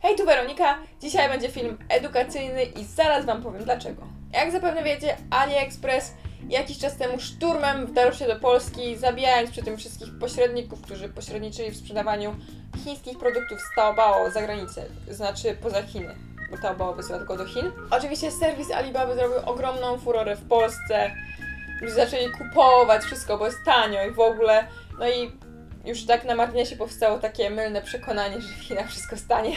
Hej, tu Weronika. Dzisiaj będzie film edukacyjny i zaraz Wam powiem dlaczego. Jak zapewne wiecie, AliExpress jakiś czas temu szturmem wdarł się do Polski, zabijając przy tym wszystkich pośredników, którzy pośredniczyli w sprzedawaniu chińskich produktów z Taobao za granicę, znaczy poza Chiny, bo Taobao wysyła tylko do Chin. Oczywiście serwis Alibaba zrobił ogromną furorę w Polsce. Ludzie zaczęli kupować wszystko, bo jest tanio i w ogóle. No i już tak na marginesie powstało takie mylne przekonanie, że w Chinach wszystko stanie.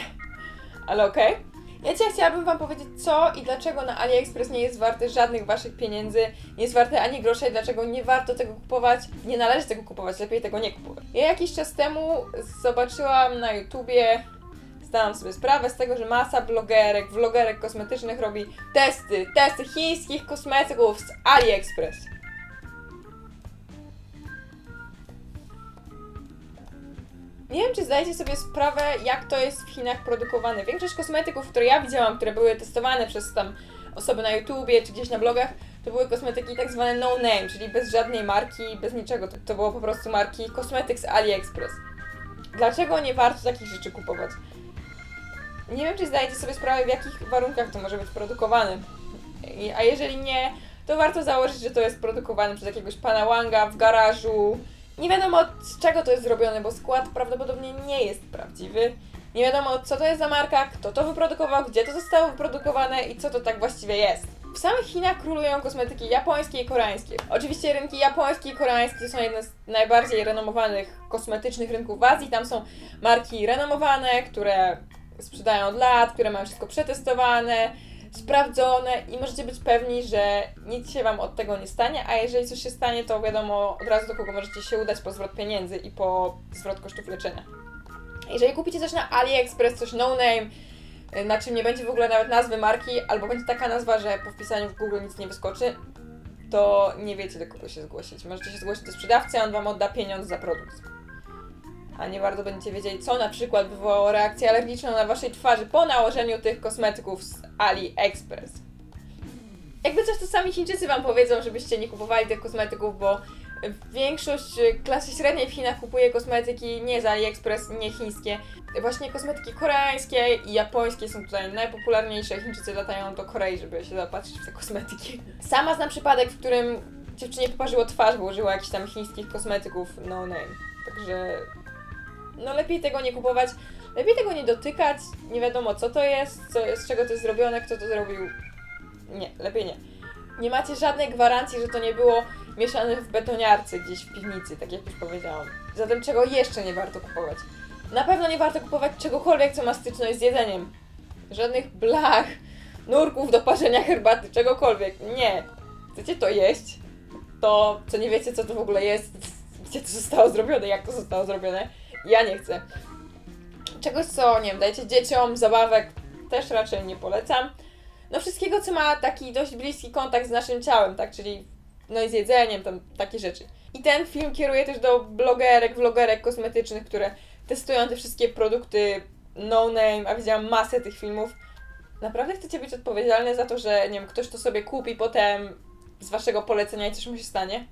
Ale okej. Ja dzisiaj chciałabym Wam powiedzieć, co i dlaczego na AliExpress nie jest warte żadnych Waszych pieniędzy, nie jest warte ani grosza i dlaczego nie warto tego kupować, nie należy tego kupować, lepiej tego nie kupować. Ja jakiś czas temu zobaczyłam na YouTubie, zdałam sobie sprawę z tego, że masa blogerek, vlogerek kosmetycznych robi testy, testy chińskich kosmetyków z AliExpress. Nie wiem, czy zdajecie sobie sprawę, jak to jest w Chinach produkowane. Większość kosmetyków, które ja widziałam, które były testowane przez tam osoby na YouTubie czy gdzieś na blogach, to były kosmetyki tak zwane no name, czyli bez żadnej marki, bez niczego. To, to było po prostu marki Cosmetics AliExpress. Dlaczego nie warto takich rzeczy kupować? Nie wiem, czy zdajecie sobie sprawę, w jakich warunkach to może być produkowane. A jeżeli nie, to warto założyć, że to jest produkowane przez jakiegoś pana Wanga w garażu. Nie wiadomo z czego to jest zrobione, bo skład prawdopodobnie nie jest prawdziwy. Nie wiadomo co to jest za marka, kto to wyprodukował, gdzie to zostało wyprodukowane i co to tak właściwie jest. W samych Chinach królują kosmetyki japońskie i koreańskie. Oczywiście rynki japońskie i koreańskie są jedne z najbardziej renomowanych kosmetycznych rynków w Azji. Tam są marki renomowane, które sprzedają od lat, które mają wszystko przetestowane, sprawdzone i możecie być pewni, że nic się Wam od tego nie stanie, a jeżeli coś się stanie, to wiadomo od razu do kogo możecie się udać po zwrot pieniędzy i po zwrot kosztów leczenia. Jeżeli kupicie coś na AliExpress, coś no name, y, na czym nie będzie w ogóle nawet nazwy marki, albo będzie taka nazwa, że po wpisaniu w Google nic nie wyskoczy, to nie wiecie do kogo się zgłosić. Możecie się zgłosić do sprzedawcy, a on Wam odda pieniądz za produkt. A nie bardzo będziecie wiedzieli, co na przykład wywołało reakcję alergiczną na Waszej twarzy po nałożeniu tych kosmetyków z AliExpress. Jakby coś, to sami Chińczycy Wam powiedzą, żebyście nie kupowali tych kosmetyków, bo większość klasy średniej w Chinach kupuje kosmetyki nie z AliExpress, nie chińskie. Właśnie kosmetyki koreańskie i japońskie są tutaj najpopularniejsze. Chińczycy latają do Korei, żeby się zapatrzyć w te kosmetyki. Sama znam przypadek, w którym dziewczynie poparzyło twarz, bo użyła jakichś tam chińskich kosmetyków no name. Także no lepiej tego nie kupować, lepiej tego nie dotykać, nie wiadomo co to jest, co, z czego to jest zrobione, kto to zrobił. Nie, lepiej nie. Nie macie żadnej gwarancji, że to nie było mieszane w betoniarce gdzieś w piwnicy, tak jak już powiedziałam. Zatem czego jeszcze nie warto kupować? Na pewno nie warto kupować czegokolwiek, co ma styczność z jedzeniem. Żadnych blach, nurków do parzenia herbaty, czegokolwiek. Nie. Chcecie to jeść? To, co nie wiecie, co to w ogóle jest, gdzie to zostało zrobione, jak to zostało zrobione, ja nie chcę. Czegoś, co, nie wiem, dajcie dzieciom, zabawek, też raczej nie polecam. No wszystkiego, co ma taki dość bliski kontakt z naszym ciałem, tak, czyli no i z jedzeniem, tam takie rzeczy. I ten film kieruje też do blogerek, vlogerek kosmetycznych, które testują te wszystkie produkty no name, a widziałam masę tych filmów. Naprawdę chcecie być odpowiedzialne za to, że nie wiem, ktoś to sobie kupi potem z waszego polecenia i coś mu się stanie?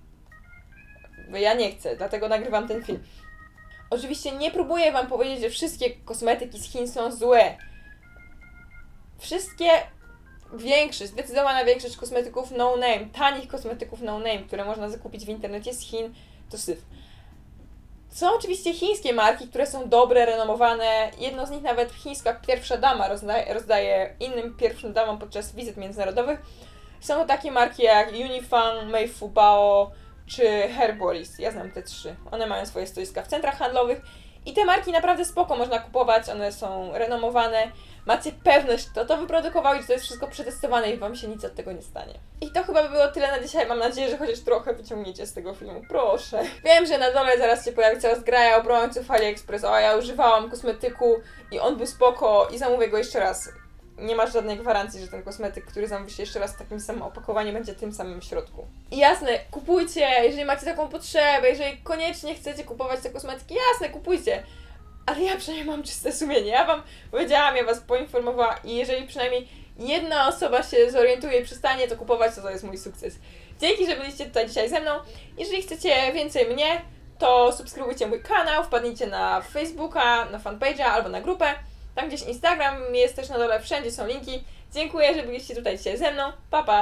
Bo ja nie chcę, dlatego nagrywam ten film. Oczywiście nie próbuję wam powiedzieć, że wszystkie kosmetyki z Chin są złe. Wszystkie, większość, zdecydowana większość kosmetyków no name, tanich kosmetyków no name, które można zakupić w internecie z Chin, to syf. Są oczywiście chińskie marki, które są dobre, renomowane. Jedno z nich nawet chińska pierwsza dama rozdaje, rozdaje innym pierwszym damom podczas wizyt międzynarodowych. Są to takie marki jak Unifang, Mei Fubao czy Herbolis. Ja znam te trzy. One mają swoje stoiska w centrach handlowych i te marki naprawdę spoko można kupować, one są renomowane. Macie pewność, kto to wyprodukował i że to jest wszystko przetestowane i wam się nic od tego nie stanie. I to chyba by było tyle na dzisiaj. Mam nadzieję, że chociaż trochę wyciągniecie z tego filmu. Proszę. Wiem, że na dole zaraz się pojawi cała zgraja obrońców AliExpress. O, ja używałam kosmetyku i on był spoko i zamówię go jeszcze raz. Nie masz żadnej gwarancji, że ten kosmetyk, który zamówisz jeszcze raz w takim samym opakowaniu, będzie tym samym w środku. Jasne, kupujcie, jeżeli macie taką potrzebę, jeżeli koniecznie chcecie kupować te kosmetyki, jasne, kupujcie. Ale ja przynajmniej mam czyste sumienie. Ja wam powiedziałam, ja was poinformowałam i jeżeli przynajmniej jedna osoba się zorientuje i przestanie to kupować, to to jest mój sukces. Dzięki, że byliście tutaj dzisiaj ze mną. Jeżeli chcecie więcej mnie, to subskrybujcie mój kanał, wpadnijcie na Facebooka, na fanpage'a albo na grupę. Tam gdzieś Instagram jest też na dole, wszędzie są linki. Dziękuję, że byliście tutaj dzisiaj ze mną. Pa, pa!